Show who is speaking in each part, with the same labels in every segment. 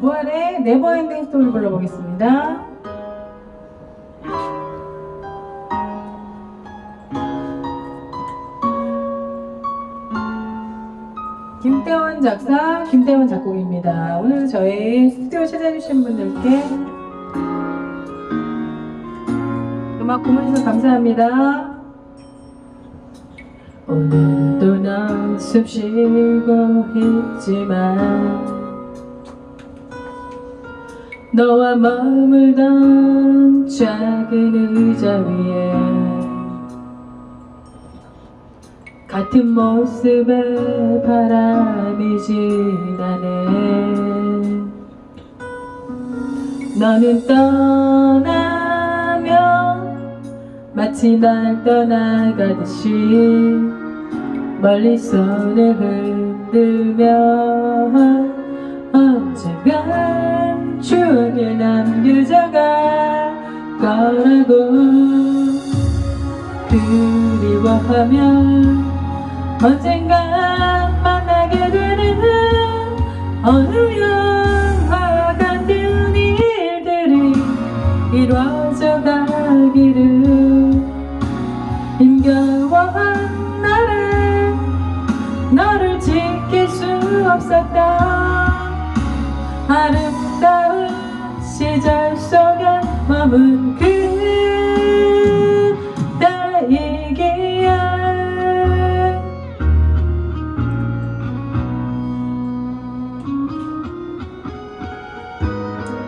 Speaker 1: 부활의 네버엔딩 스토리 불러보겠습니다. 김태원 작사, 김태원 작곡입니다. 오늘 저희 스튜디오 찾아주신 분들께 음악 고문해주셔서 감사합니다. 오늘도 넌 숨쉬고 있지만 너와 머물던 작은 의자 위에 같은 모습에 바람이 지나네. 너는 떠나면 마치 날 떠나가듯이 멀리 손을 흔들며 언젠간 추억에 남겨져갈 거라고. 그리워하면 언젠가 만나게 되는 어느 영화 같은 일들이 이루어져 가기를. 힘겨워한 나를 너를 지킬 수 없었던 아름 머문 그대이기에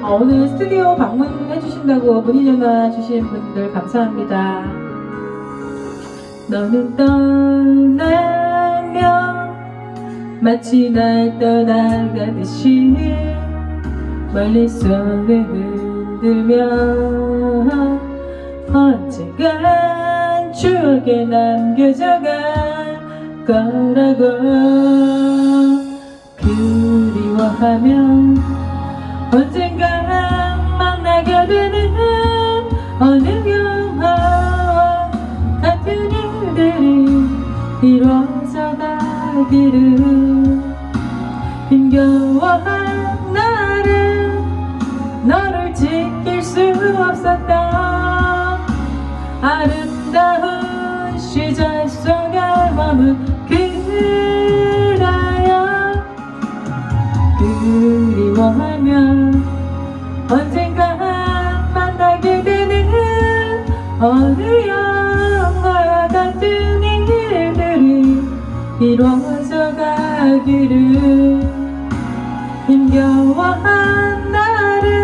Speaker 1: 어, 오늘 스튜디오 방문해 주신다고 문의 전화 주신 분들 감사합니다. 너는 떠나면 마치 날 떠나가듯이 멀리 손을 흔들며 언젠간 추억에 남겨져 갈 거라고. 그리워하면 언젠가 만나게 되는 어느 영화와 같은 일들이 이루어져 가기를. 힘겨워한 나를 너를 지킬 수 없었던 아름다운 시절 속에 머문 그대여 그리워하면 언젠가 만나게 되는 어느 영화 같은 일들이 이루어져 가기를 힘겨워한 나를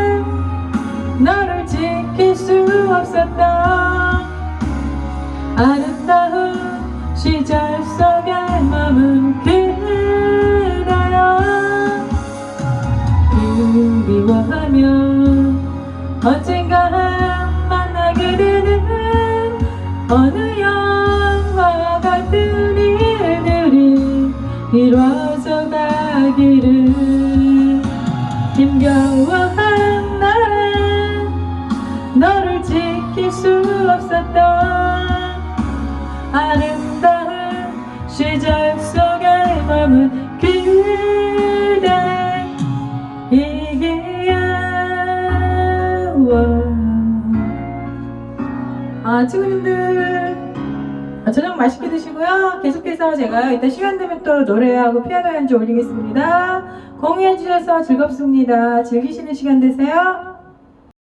Speaker 1: 언젠가 만나게 되는 어느 영화 같은 일들이 이루어져 가기를. 힘겨워한 나를 너를 지킬 수 없었던 아름다운 시절 속에 머문 아 친구님들. 아, 저녁 맛있게 드시고요. 계속해서 제가 이따 시간 되면 또 노래하고 피아노 연주 올리겠습니다. 공유해 주셔서 즐겁습니다. 즐기시는 시간 되세요